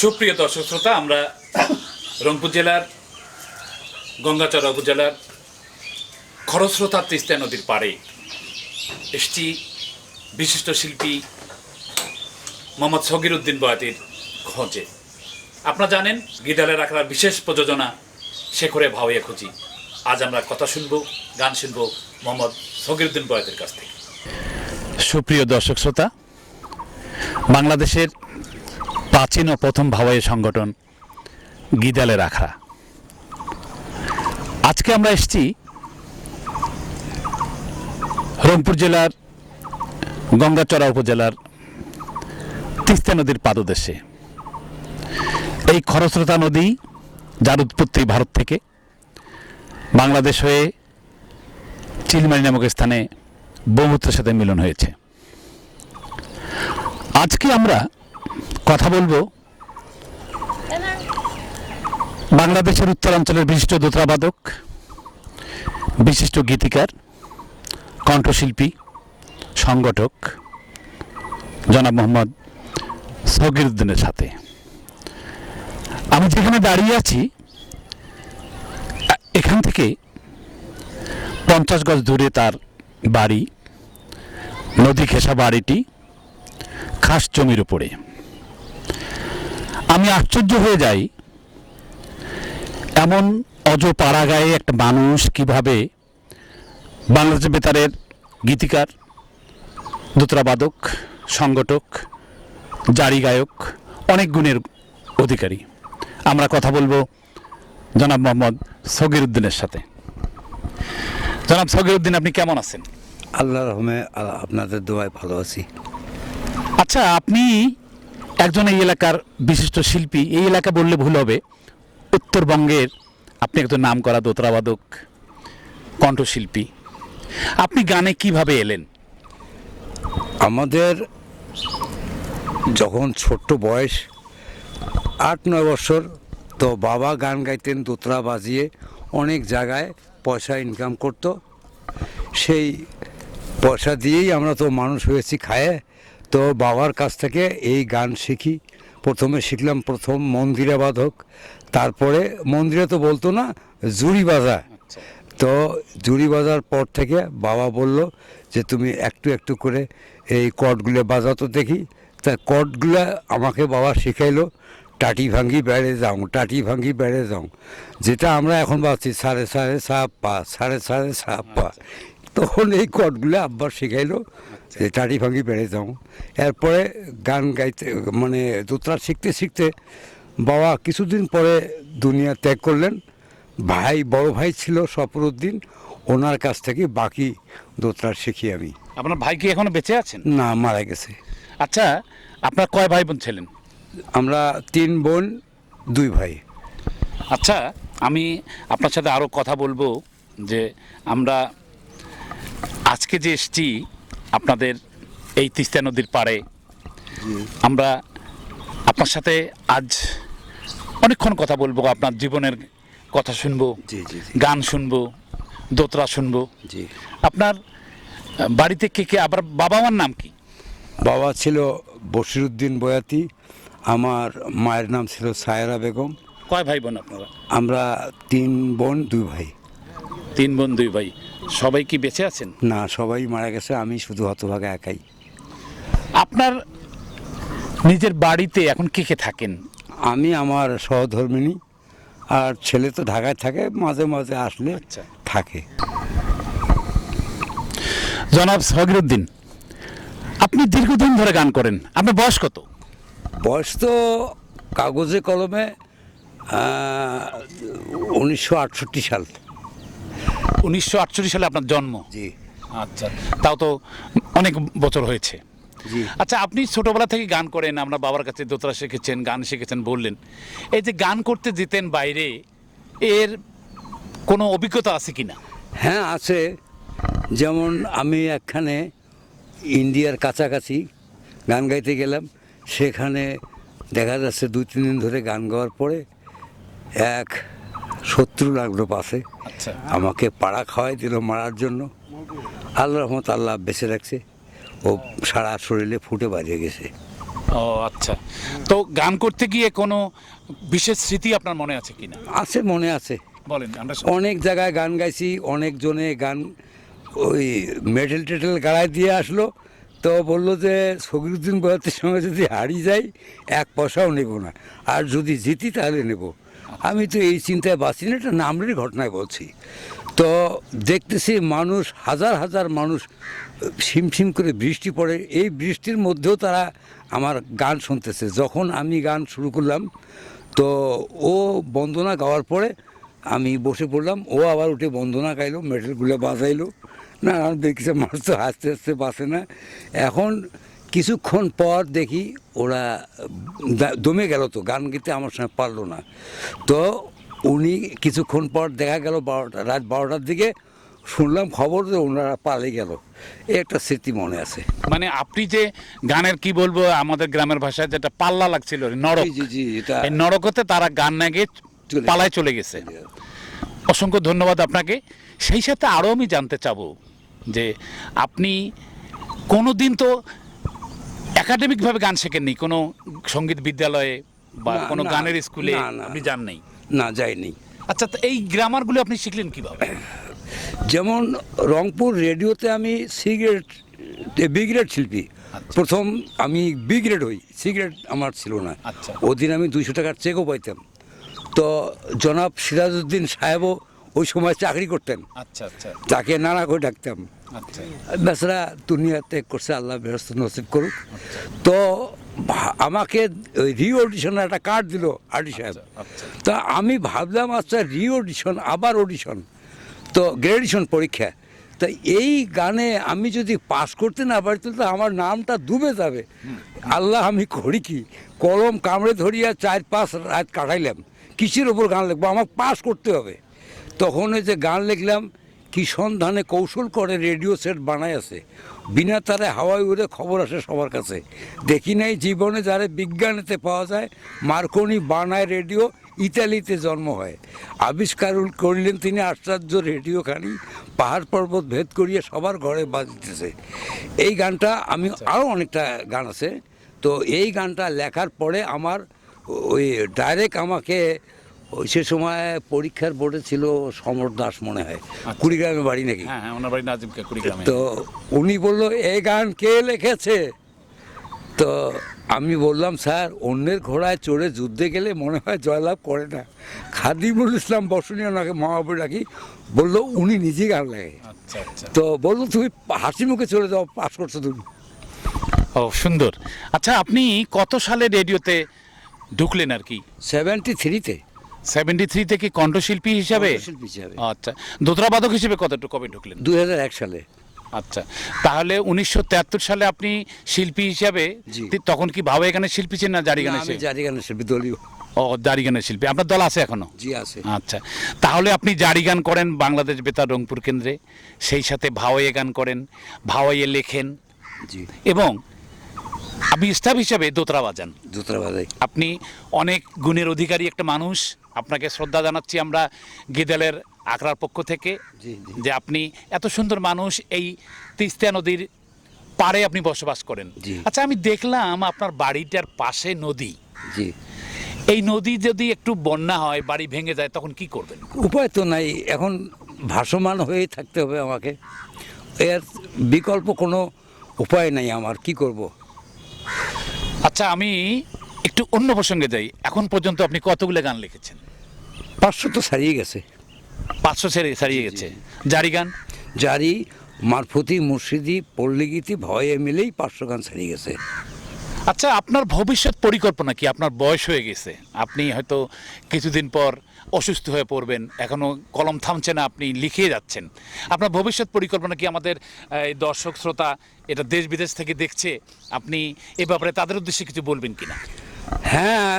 সুপ্রিয় দর্শক শ্রোতা, আমরা রংপুর জেলার গঙ্গাচড়া উপজেলার খরস্রোতা তিস্তা নদীর পাড়ে এসছি বিশিষ্ট শিল্পী মোহাম্মদ সগির উদ্দিন বয়াতির খোঁজে। আপনারা জানেন গিদালে রাখার বিশেষ প্রযোজনা শেখরে ভাওয়া খুঁজি। আজ আমরা কথা শুনব, গান শুনব মোহাম্মদ সগিরুদ্দিন বয়াতের কাছ থেকে। সুপ্রিয় দর্শক শ্রোতা, বাংলাদেশের প্রাচীন ও প্রথম ভাওয়াই সংগঠন গিদালে রাখা আজকে আমরা এসেছি রংপুর জেলার গঙ্গাচড়া উপজেলার তিস্তা নদীর পাদদেশে। এই খরস্রোতা নদী যার উৎপত্তি ভারত থেকে বাংলাদেশ হয়ে চিলমারি নামক স্থানে ব্রহ্মপুত্রের সাথে মিলন হয়েছে। আজকে আমরা কথা বলব? বাংলাদেশের উত্তরাঞ্চলের বিশিষ্ট দোতরাবাদক বিশিষ্ট গীতিকার, কণ্ঠশিল্পী, সংগঠক, জনাব মোহাম্মদ সগিরুদ্দিনের সাথে। আমি যেখানে দাঁড়িয়ে আছি, এখান থেকে পঞ্চাশ গজ দূরে তার বাড়ি, নদী ঘেঁষা বাড়িটি, খাস জমির উপরে। আমি আশ্চর্য হয়ে যাই। এমন অজ পাড়াগায়ে একটা মানুষ কীভাবে বাংলাদেশ বেতারের গীতিকার দোতরাবাদক সংগঠক জারি গায়ক অনেক গুণের অধিকারী। আমরা কথা বলব জনাব মোহাম্মদ সগির উদ্দিনের সাথে। জনাব সগির উদ্দিন আপনি কেমন আছেন? আল্লাহ রহমে আপনাদের দোয়ায় ভালো আছি। আচ্ছা আপনি একজন এই এলাকার বিশিষ্ট শিল্পী, এই এলাকা বললে ভুল হবে। উত্তরবঙ্গের আপনি একজন নাম করা দোতরাবাদক কণ্ঠশিল্পী। আপনি গানে কীভাবে এলেন? আমাদের যখন ছোট্ট বয়স, আট, নয় বছর, তো বাবা গান গাইতেন দোতরা বাজিয়ে অনেক জায়গায় পয়সা ইনকাম করত। সেই পয়সা দিয়েই আমরা তো মানুষ হয়েছি খায়ে। তো বাবার কাছ থেকে এই গান শিখি। প্রথমে শিখলাম প্রথম মন্দিরে বাদক তারপরে মন্দিরে তো বলতো না জুড়ি বাজা তো জুড়ি বাজার পর থেকে বাবা বলল যে তুমি একটু একটু করে এই কটগুলো বাজাতো দেখি। তা কটগুলো আমাকে বাবা শিখাইলো টাটি ভাঙ্গি বেড়ে যাও টাটি ভাঙ্গি বেড়ে যাও। যেটা আমরা এখন ভাবছি সাড়ে সাড়ে সাপ পা সাড়ে সাড়ে সাপ পা। তখন এই কটগুলো আব্বার শিখাইলো। যে টাটি ভাঙ্গি বেড়ে যাও। এরপরে গান গাইতে মানে দোতরা শিখতে শিখতে বাবা কিছুদিন পরে দুনিয়া ত্যাগ করলেন। ভাই বড় ভাই ছিল সফরউদ্দিন ওনার কাছ থেকে বাকি দোতরা শিখি আমি। আপনার ভাই কি এখনও বেঁচে আছেন? না মারা গেছে। আচ্ছা আপনার কয় ভাই বোন ছিলেন? আমরা তিন বোন দুই ভাই। আচ্ছা আমি আপনার সাথে আরও কথা বলব যে আমরা আজকে যে এসছি আপনাদের এই তিস্তা নদীর পাড়ে। আমরা আপনার সাথে আজ অনেকক্ষণ কথা বলব আপনার জীবনের কথা শুনব জি জি গান শুনব দোতরা শুনব। জি। আপনার বাড়িতে কে কে আবার বাবা মার নাম কি? বাবা ছিল বশিরুদ্দিন বয়াতি আমার মায়ের নাম ছিল সায়রা বেগম। কয় ভাই বোন আপনারা? আমরা তিন বোন দুই ভাই। তিন বোন দুই ভাই। সবাই কি বেঁচে আছেন? না সবাই মারা গেছে আমি শুধু হতভাগা একাই। আপনার নিজের বাড়িতে এখন কে কে থাকেন? আমি আমার সহধর্মিনী আর ছেলে তো ঢাকায় থাকে মাঝে মাঝে আসলে আচ্ছা। থাকে। জনাব সগিরুদ্দিন আপনি দীর্ঘদিন ধরে গান করেন আপনার বয়স কত? বয়স তো কাগজে কলমে উনিশশো আটষট্টি সাল। উনিশশো আটচল্লিশ সালে আপনার জন্ম। জি। আচ্ছা তাও তো অনেক বছর হয়েছে। আচ্ছা আপনি ছোটবেলা থেকে গান করেন আমরা বাবার কাছে দোতরা শিখেছেন গান শিখেছেন বললেন। এই যে গান করতে যেতেন বাইরে এর কোনো অভিজ্ঞতা আছে কি না হ্যাঁ আছে। যেমন আমি একখানে ইন্ডিয়ার কাছাকাছি গান গাইতে গেলাম সেখানে দেখা যাচ্ছে দু তিন দিন ধরে গান গাওয়ার পরে এক শত্রু লাগল পাশে আচ্ছা। আমাকে পাড়া খাওয়াই দিল মারার জন্য। আল্লাহ রহমত আল্লাহ বেঁচে রাখছে। ও সারা শরীরে ফুটে বাজে গেছে। ও আচ্ছা। তো গান করতে গিয়ে কোনো বিশেষ স্মৃতি আপনার মনে আছে কিনা? আছে মনে আছে। বলেন অনেক জায়গায় গান গাইছি অনেক জনে গান ওই মেডেল টেডেল গাড়ায় দিয়ে আসলো। তো বলল যে সগিরুদ্দিন বয়াতের সঙ্গে যদি হারিয়ে যাই এক পয়সাও নেব না। আর যদি জিতি তাহলে নেব। আমি তো এই চিন্তায় বাঁচি না, এটা নামরের ঘটনায় বলছি। তো দেখতেছি মানুষ, হাজার হাজার মানুষ ছিমছিম করে বৃষ্টি পড়ে। এই বৃষ্টির মধ্যেও তারা আমার গান শুনতেছে। যখন আমি গান শুরু করলাম, তো ও বন্দনা গাওয়ার পরে আমি বসে পড়লাম। ও আবার উঠে বন্দনা গাইলো মেডেলগুলো বাজাইলো। না, আমি দেখছি মানুষ তো হাসতে হাসতে বাসে না। এখন কিছুক্ষণ পর দেখি ওরা দমে গেল তো গান গেতে আমার সঙ্গে পারল না। তো উনি কিছুক্ষণ পর দেখা গেল বারোটা রাত বারোটার দিকে শুনলাম খবর যে ওনারা পালিয়ে গেল। এই একটা স্মৃতি মনে আছে। মানে আপনি যে গানের কি বলব আমাদের গ্রামের ভাষায় যেটা পাল্লা লাগছিল নরক। জি জি এটা নরকতে তারা গান না গিয়ে পালায় চলে গেছে। অসংখ্য ধন্যবাদ আপনাকে। সেই সাথে আরও আমি জানতে চাবো যে আপনি কোনো দিন তো একাডেমিকভাবে গান শেখেননি কোনো সংগীত বিদ্যালয়ে বা কোনো গানের স্কুলে। আপনি যান নাই না যাইনি আচ্ছা তো এই গ্রামারগুলো আপনি শিখলেন কীভাবে যেমন রংপুর রেডিওতে আমি সিগারেট বি গ্রেড শিল্পী আচ্ছা। প্রথম আমি বি গ্রেড হই সিগারেট আমার ছিল না আচ্ছা। ওদিন আমি দুইশো টাকার চেকও পাইতাম তো জনাব সিরাজউদ্দিন সাহেবও ওই সময় চাকরি করতেন। আচ্ছা আচ্ছা। তাকে নানা করে ডাকতাম। আচ্ছা। বেচারা দুনিয়াতে করছে আল্লাহ ব্যস্ত নসিব করুক। তো আমাকে ওই রি অডিশনের একটা কার্ড দিল আর্টি সাহেব। আচ্ছা। তা আমি ভাবলাম আচ্ছা রি অডিশন আবার অডিশন তো গ্রেডিশন পরীক্ষা। তা এই গানে আমি যদি পাস করতে না পারি তাহলে তো আমার নামটা ডুবে যাবে। আল্লাহ আমি করি কি? কলম কামড়ে ধরিয়া চার পাঁচ রাত কাটাইলাম। কিসের ওপর গান লিখব? আমাকে পাস করতে হবে। তখন ওই যে গান লিখলাম কি সন্ধানে কৌশল করে রেডিও সেট বানায় আছে। বিনা তারে হাওয়ায় উড়ে খবর আসে সবার কাছে। দেখি নাই জীবনে যারে বিজ্ঞানেতে পাওয়া যায় মার্কনি বানায় রেডিও ইতালিতে জন্ম হয়। আবিষ্কার করলেন তিনি আশ্চর্য রেডিওখানি পাহাড় পর্বত ভেদ করিয়ে সবার ঘরে বাজতেছে। এই গানটা আমি আরও অনেকটা গান আছে। তো এই গানটা লেখার পরে আমার ওই ডাইরেক্ট আমাকে ওই সে সময় পরীক্ষার বোর্ডে ছিল সমর দাস মনে হয়। কুড়িগ্রামে বাড়ি নাকি? হ্যাঁ হ্যাঁ ওনার বাড়ি কুড়িগ্রামে। তো উনি বলল এই গান কে লিখেছে? তো আমি বললাম স্যার অন্যের ঘোড়ায় চড়ে যুদ্ধে গেলে মনে হয় জয়লাভ করে না। খাদিমুল ইসলাম বসনীয় ওনাকে মহাবুর রাখি বলল উনি নিজেই গান লেখে আচ্ছা আচ্ছা। তো বলল তুমি হাসি মুখে চলে যাও পাস করছ তুমি। ও সুন্দর। আচ্ছা আপনি কত সালে রেডিওতে ঢুকলেন আর কি? সেভেন্টি থ্রিতে। সেভেন্টি থ্রি থেকে কণ্ঠশিল্পী হিসাবে? শিল্পী হিসাবে। আচ্ছা। দোতরাবাদক হিসেবে কতটুকু কবে ঢুকলেন? দুই হাজার এক সালে। আচ্ছা। তাহলে উনিশশো তেহাত্তর সালে আপনি শিল্পী হিসাবে জি। তি- তখন কি ভাবে এখানে শিল্পী ছিলেন না জারি গানের আমি শিল্পী? জারি গানের শিল্পী দলীয়। ও জারি গানের শিল্পী। আপনার দল আছে এখনও? জি আছে। আচ্ছা। তাহলে আপনি জারি গান করেন বাংলাদেশ বেতার রংপুর কেন্দ্রে। সেই সাথে ভাওয়াইয়ে গান করেন ভাওয়াইয়ে লেখেন। জি। এবং আপনি স্টাফ হিসাবে দোতরা বাজান। জুতরা বাজাই। আপনি অনেক গুণের অধিকারী একটা মানুষ। আপনাকে শ্রদ্ধা জানাচ্ছি আমরা গেদেলের আখড়ার পক্ষ থেকে। যে আপনি এত সুন্দর মানুষ এই তিস্তা নদীর পাড়ে আপনি বসবাস করেন। আচ্ছা আমি দেখলাম আপনার বাড়িটার পাশে নদী। জি। এই নদী যদি একটু বন্যা হয় বাড়ি ভেঙে যায় তখন কি করবেন? উপায় তো নাই। এখন ভাসমান হয়েই থাকতে হবে আমাকে। এর বিকল্প কোনো উপায় নাই আমার। কি করব? আচ্ছা আমি একটু অন্য প্রসঙ্গে যাই। এখন পর্যন্ত আপনি কতগুলো গান লিখেছেন? পাঁচশো তো ছাড়িয়ে গেছে। পাঁচশো ছেড়ে ছাড়িয়ে গেছে। জারি গান? জারি মারফতি মুর্শিদি পল্লীগীতি ভয়ে মিলেই পাঁচশো গান ছাড়িয়ে গেছে। আচ্ছা আপনার ভবিষ্যৎ পরিকল্পনা কি? আপনার বয়স হয়ে গেছে। আপনি হয়তো কিছুদিন পর অসুস্থ হয়ে পড়বেন। এখনও কলম থামছে না আপনি লিখিয়ে যাচ্ছেন। আপনার ভবিষ্যৎ পরিকল্পনা কি আমাদের এই দর্শক শ্রোতা এটা দেশ বিদেশ থেকে দেখছে? আপনি এ ব্যাপারে তাদের উদ্দেশ্যে কিছু বলবেন কি না হ্যাঁ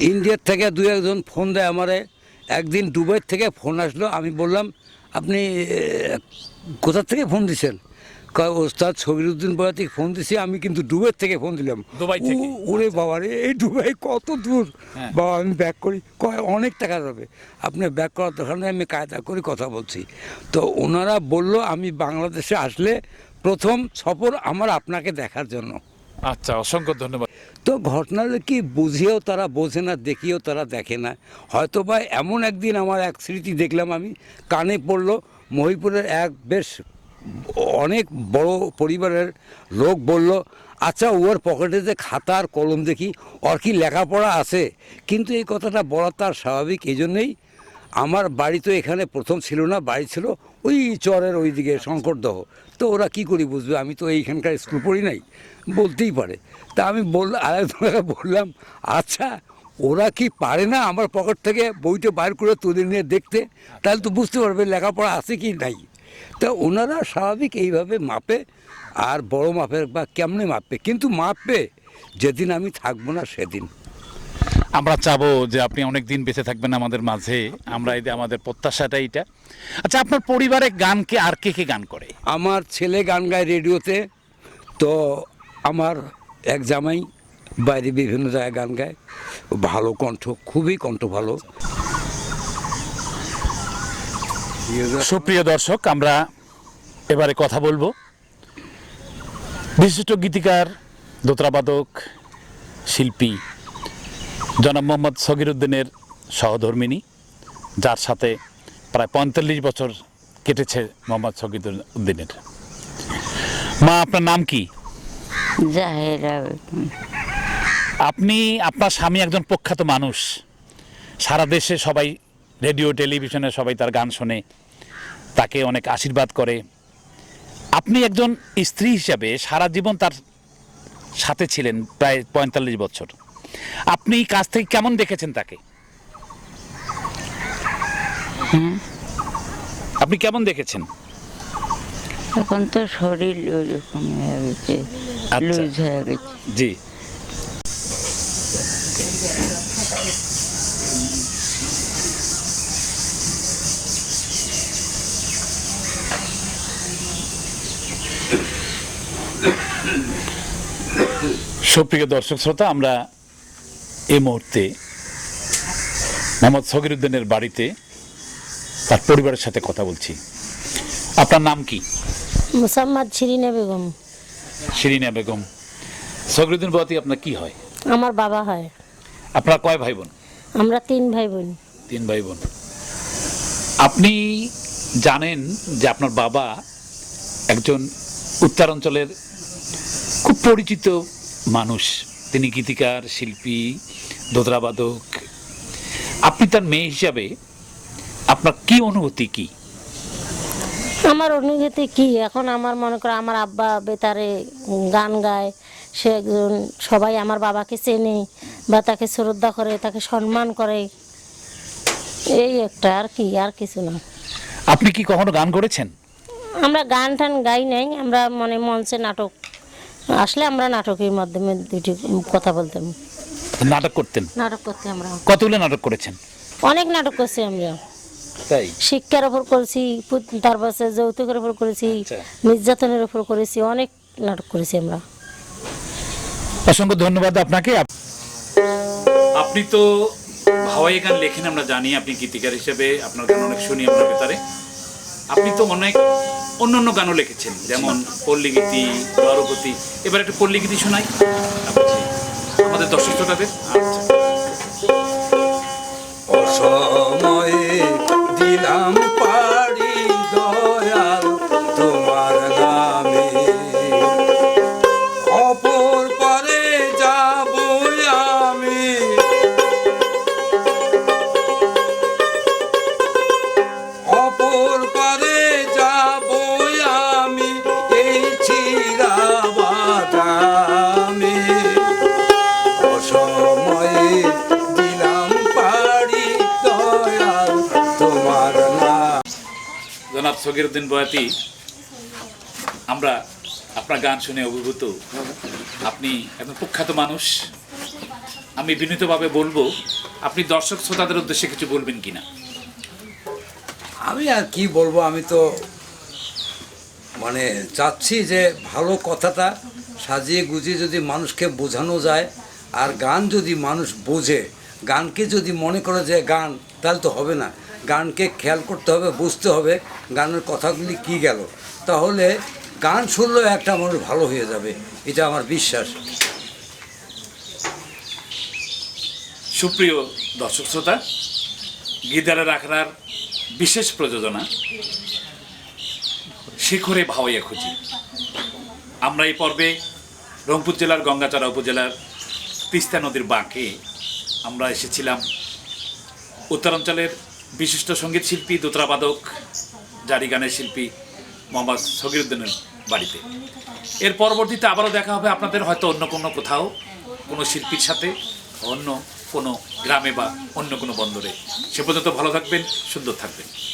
ইন্ডিয়ার থেকে দু একজন ফোন দেয় আমারে। একদিন দুবাই থেকে ফোন আসলো আমি বললাম আপনি এ, কোথা থেকে ফোন দিছেন? ওস্তাদ সবিরুদ্দিন থেকে ফোন দিছি আমি কিন্তু দুবাই থেকে ফোন দিলাম। দুবাই থেকে? ওরে বাবা রে এই দুবাই কত দূর। হ্যাঁ। বাবা আমি ব্যাক করি। কয় অনেক টাকা যাবে। আপনি ব্যাক করার দরকার নেই আমি কায়দা করে কথা বলছি। তো ওনারা বলল আমি বাংলাদেশে আসলে প্রথম সফর আমার আপনাকে দেখার জন্য। আচ্ছা অসংখ্য ধন্যবাদ। তো ঘটনাটা কি বুঝিয়েও তারা বোঝে না, দেখিয়েও তারা দেখে না। হয়তো বা এমন একদিন আমার এক স্মৃতি দেখলাম আমি, কানে পড়ল, মহিপুরের এক বেশ অনেক বড় পরিবারের লোক বলল আচ্ছা ওর পকেটে যে খাতা আর কলম দেখি, ওর কি লেখাপড়া আছে? কিন্তু এই কথাটা বলা তার স্বাভাবিক এই জন্যেই আমার বাড়ি তো এখানে প্রথম ছিল না, বাড়ি ছিল ওই চরের ওই দিকে শঙ্করদহ। তো ওরা কি করি বুঝবে? আমি তো এইখানকার স্কুল পড়ি নাই, বলতেই পারে। তা আমি বল আরেকজনকে বললাম আচ্ছা ওরা কি পারে না আমার পকেট থেকে বইটা বাইর করে তুলে নিয়ে দেখতে? তাহলে তো বুঝতে পারবে লেখাপড়া আছে কি নাই। তা ওনারা স্বাভাবিক এইভাবে মাপে, আর বড় মাপের বা কেমনে মাপবে কিন্তু মাপবে যেদিন আমি থাকব না সেদিন। আমরা চাবো যে আপনি অনেক দিন বেঁচে থাকবেন আমাদের মাঝে। আমরা এই যে আমাদের প্রত্যাশাটা এইটা। আচ্ছা আপনার পরিবারে গান কে আর কে কে গান করে? আমার ছেলে গান গায় রেডিওতে তো আমার এক জামাই বাইরে বিভিন্ন জায়গায় গান গায়। ভালো কণ্ঠ খুবই কণ্ঠ ভালো। সুপ্রিয় দর্শক আমরা এবারে কথা বলব। বিশিষ্ট গীতিকার দোতরাবাদক শিল্পী জনাব মোহাম্মদ সগিরুদ্দিনের সহধর্মিনী যার সাথে প্রায় পঁয়তাল্লিশ বছর কেটেছে মোহাম্মদ সগিরুদ্দিনের। মা আপনার নাম কি? আপনি আপনার স্বামী একজন প্রখ্যাত মানুষ। সারা দেশে সবাই রেডিও টেলিভিশনে সবাই তার গান শোনে তাকে অনেক আশীর্বাদ করে। আপনি একজন স্ত্রী হিসাবে সারা জীবন তার সাথে ছিলেন প্রায় পঁয়তাল্লিশ বছর। আপনি কাছ থেকে কেমন দেখেছেন তাকে? আপনি কেমন দেখেছেন? এখন তো শরীর ওইরকম হয়ে গেছে আচ্ছা। লুজ হয়ে গেছে। জি। সুপ্রিয় দর্শক শ্রোতা আমরা এই মুহূর্তে মোহাম্মদ সগিরুদ্দিনের বাড়িতে তার পরিবারের সাথে কথা বলছি। আপনার নাম কি? মুসাম্মাদ শিরিনা বেগম। শিরিনা বেগম। সগিরুদ্দিন বাতি আপনার কি হয়? আমার বাবা হয়। আপনারা কয় ভাই বোন আমরা তিন ভাই বোন তিন ভাই বোন আপনি জানেন যে আপনার বাবা একজন উত্তরাঞ্চলের খুব পরিচিত মানুষ। তিনি গীতিকার শিল্পী দোদরাবাদক। আপনি তার মেয়ে হিসাবে আপনার কি অনুভূতি কি? আমার অনুভূতি কি? এখন আমার মনে করো আমার আব্বা বেতারে গান গায় সে একজন সবাই আমার বাবাকে চেনে বা তাকে শ্রদ্ধা করে তাকে সম্মান করে। এই একটা আর কি আর কিছু না। আপনি কি কখনো গান করেছেন? আমরা গান টান গাই নাই আমরা মানে মঞ্চে নাটক আসলে আমরা নাটকের মাধ্যমে দুটি কথা বলতাম। নাটক করতেন? নাটক করতে আমরা। কতগুলো নাটক করেছেন? অনেক নাটক করছি আমরা। তাই? শিক্ষার ওপর করেছি তারপর যৌতুকের ওপর করেছি আচ্ছা। নির্যাতনের ওপর করেছি অনেক নাটক করেছি আমরা। অসংখ্য ধন্যবাদ আপনাকে। আপনি তো হাওয়াই গান লেখেন আমরা জানি আপনি গীতিকার হিসেবে আপনার গান অনেক শুনি আমরা ভেতরে। আপনি তো অনেক অন্য অন্য গানও লিখেছেন, যেমন পল্লীগীতি দ্বারপতি এবার একটা পল্লীগীতি শোনাই। আমাদের দর্শক শ্রোতাদের। অসময়ে দিলাম জনাব সগিরুদ্দিন বয়াতি, আমরা আপনার গান শুনে অভিভূত। আপনি একজন প্রখ্যাত মানুষ। আমি বিনীতভাবে বলব, আপনি দর্শক শ্রোতাদের উদ্দেশ্যে কিছু বলবেন কিনা? আমি আর কি বলব, আমি তো মানে চাচ্ছি যে ভালো কথাটা সাজিয়ে গুজিয়ে যদি মানুষকে বোঝানো যায়, আর গান যদি মানুষ বোঝে, গানকে যদি মনে করে যে গান, তাহলে তো হবে না। গানকে খেয়াল করতে হবে, বুঝতে হবে গানের কথাগুলি কি গেল। তাহলে গান শুনলেও একটা মানুষ ভালো হয়ে যাবে, এটা আমার বিশ্বাস। সুপ্রিয় দর্শক শ্রোতা গিদারের আখড়ার বিশেষ প্রযোজনা, শিখরে ভাওয়াইয়া খুঁজি। আমরা এই পর্বে রংপুর জেলার গঙ্গাচড়া উপজেলার তিস্তা নদীর বাঁকে আমরা এসেছিলাম উত্তরাঞ্চলের বিশিষ্ট সংগীত শিল্পী দোতরাবাদক জারি গানের শিল্পী মোহাম্মদ সগিরুদ্দিনের বাড়িতে। এর পরবর্তীতে আবারও দেখা হবে আপনাদের হয়তো অন্য কোনো কোথাও, কোনো শিল্পীর সাথে, অন্য কোনো গ্রামে বা অন্য কোনো বন্দরে। সে পর্যন্ত ভালো থাকবেন, সুন্দর থাকবেন।